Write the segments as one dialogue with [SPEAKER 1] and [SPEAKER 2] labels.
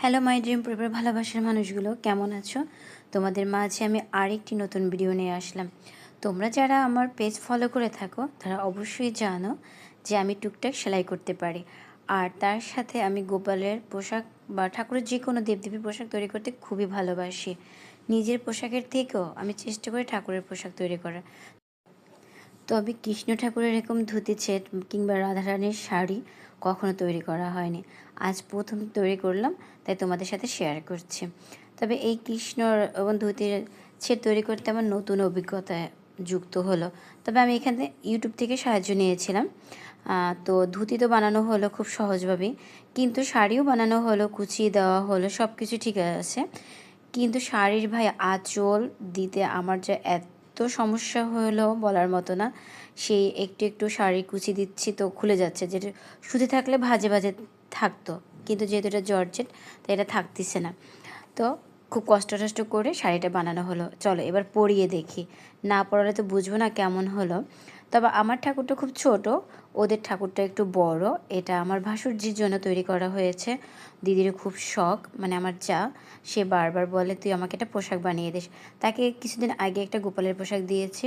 [SPEAKER 1] Hello my dream পরিবার ভালোবাসার মানুষগুলো, কেমন আছো? তোমাদের মাঝে আমি আরেকটি নতুন ভিডিও নিয়ে আসলাম। তোমরা যারা আমার পেজ ফলো করে থাকো, তারা অবশ্যই জানো যে আমি টুকটাক সেলাই করতে পারি। আর তার সাথে আমি গোপালের পোশাক বা ঠাকুরের যে কোনো দেবদেবীর পোশাক তৈরি করতে খুবই ভালোবাসি। নিজের পোশাকের থেকেও আমি চেষ্টা করি ঠাকুরের পোশাক তৈরি করার। তবে কৃষ্ণ ঠাকুরের এরকম ধুতি ছেট কিংবা রাধারানীর শাড়ি কখনো তৈরি করা হয়নি। আজ প্রথম তৈরি করলাম, তাই তোমাদের সাথে শেয়ার করছি। তবে এই কৃষ্ণ এবং ধুতির ছেট তৈরি করতে আমার নতুন অভিজ্ঞতা যুক্ত হলো। তবে আমি এখানে ইউটিউব থেকে সাহায্য নিয়েছিলাম। তো ধুতি তো বানানো হলো খুব সহজভাবেই কিন্তু শাড়িও বানানো হলো, কুচিয়ে দেওয়া হলো সব কিছু ঠিক আছে। কিন্তু শাড়ির ভাই আঁচল দিতে আমার যে এত সমস্যা হলো বলার মতো না। সেই একটু একটু শাড়ি কুচি দিচ্ছি তো খুলে যাচ্ছে, যেটা শুধু থাকলে ভাজে ভাজে থাকতো, কিন্তু যেহেতু এটা জর্জেট, তাই এটা থাকতেছে না। তো খুব কষ্ট টষ্ট করে শাড়িটা বানানো হলো। চলো এবার পরিয়ে দেখি। না পড়ালে তো বুঝব না কেমন হলো। তবে আমার ঠাকুরটা খুব ছোট, ওদের ঠাকুরটা একটু বড়। এটা আমার ভাসুরজির জন্য তৈরি করা হয়েছে। দিদির খুব শখ মানে আমার যা সে বারবার বলে, তুই আমাকে একটা পোশাক বানিয়ে দিস। তাকে কিছুদিন আগে একটা গোপালের পোশাক দিয়েছি।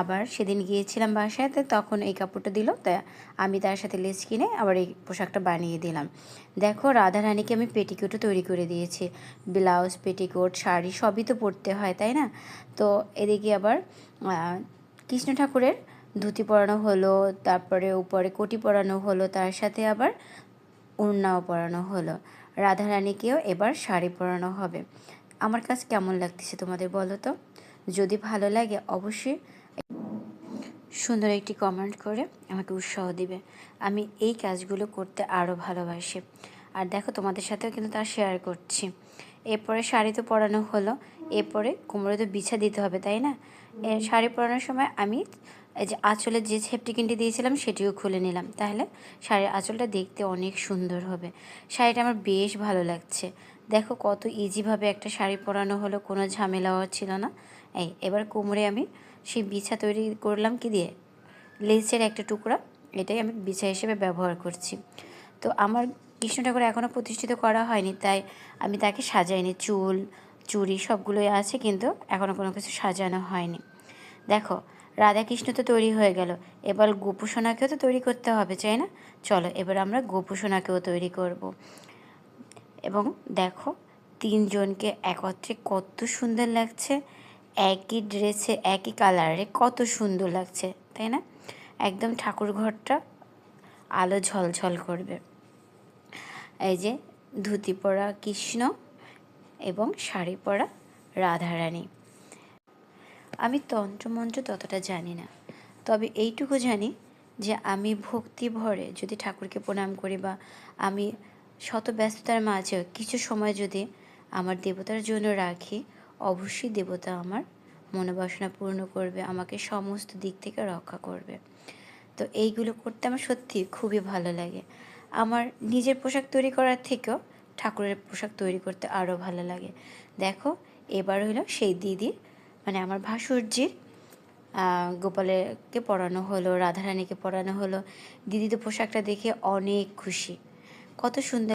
[SPEAKER 1] আবার সেদিন গিয়েছিলাম বাসাতে তখন এই কাপড়টা দিল তাই আমি তার সাথে লেস কিনে আবার এই পোশাকটা বানিয়ে দিলাম। দেখো, রাধারানীকে আমি পেটিকোটও তৈরি করে দিয়েছি। ব্লাউজ, পেটিকোট, শাড়ি সবই তো পরতে হয়, তাই না? তো এদিকে আবার কৃষ্ণ ঠাকুরের ধুতি পরানো হলো, তারপরে উপরে কোটি পরানো হলো, তার সাথে আবার উড়নাও পরানো হলো। রাধারানীকেও এবার শাড়ি পরানো হবে। আমার কাছে কেমন লাগতেছে তোমাদের বলো তো? যদি ভালো লাগে অবশ্যই সুন্দর একটি কমেন্ট করে আমাকে উৎসাহ দিবে। আমি এই কাজগুলো করতে আরও ভালোবাসি। আর দেখো তোমাদের সাথেও কিন্তু তা শেয়ার করছি। এরপরে শাড়ি তো পরানো হলো, এরপরে কোমরে তো বিছা দিতে হবে, তাই না? শাড়ি পরানোর সময় আমি এই যে আঁচলের যে কিনতে দিয়েছিলাম, সেটিও খুলে নিলাম। তাহলে শাড়ির আঁচলটা দেখতে অনেক সুন্দর হবে। শাড়িটা আমার বেশ ভালো লাগছে। দেখো কত ইজিভাবে একটা শাড়ি পরানো হলো, কোনো ঝামেলাও ছিল না। এই, এবার কোমরে আমি সেই বিছা তৈরি করলাম কি দিয়ে? লেসের একটা টুকরা, এটাই আমি বিছা হিসেবে ব্যবহার করছি। তো আমার কৃষ্ণ ঠাকুর এখনও প্রতিষ্ঠিত করা হয়নি, তাই আমি তাকে সাজাইনি। চুল চুড়ি সবগুলোই আছে, কিন্তু এখনও কোনো কিছু সাজানো হয়নি। দেখো, রাধাকৃষ্ণ তো তৈরি হয়ে গেল। এবার গোপুসোনাকেও তো তৈরি করতে হবে, চাই না? চলো, এবার আমরা গোপুসোনাকেও তৈরি করব। এবং দেখো, তিনজনকে একত্রে কত সুন্দর লাগছে। একই ড্রেসে, একই কালারে কত সুন্দর লাগছে, তাই না? একদম ঠাকুর ঘরটা আলো ঝলঝল করবে। এই যে ধুতি পরা কৃষ্ণ এবং শাড়ি পরা রাধারানী। আমি তন্ত্রমন্ত্র ততটা জানি না। তবে এইটুকু জানি যে আমি ভক্তি ভরে যদি ঠাকুরকে প্রণাম করি বা আমি শত ব্যস্ততার মাঝেও কিছু সময় যদি আমার দেবতার জন্য রাখি, অবশ্যই দেবতা আমার মনোবাসনা পূর্ণ করবে, আমাকে সমস্ত দিক থেকে রক্ষা করবে। তো এইগুলো করতে আমার সত্যি খুবই ভালো লাগে। আমার নিজের পোশাক তৈরি করার থেকেও ঠাকুরের পোশাক তৈরি করতে আরও ভালো লাগে। দেখো, এবার হলো সেই দিদির মানে আমার ভাসুরজির গোপালেকে পড়ানো হলো, রাধারানীকে পড়ানো হলো। দিদি তো পোশাকটা দেখে অনেক খুশি। কত সুন্দর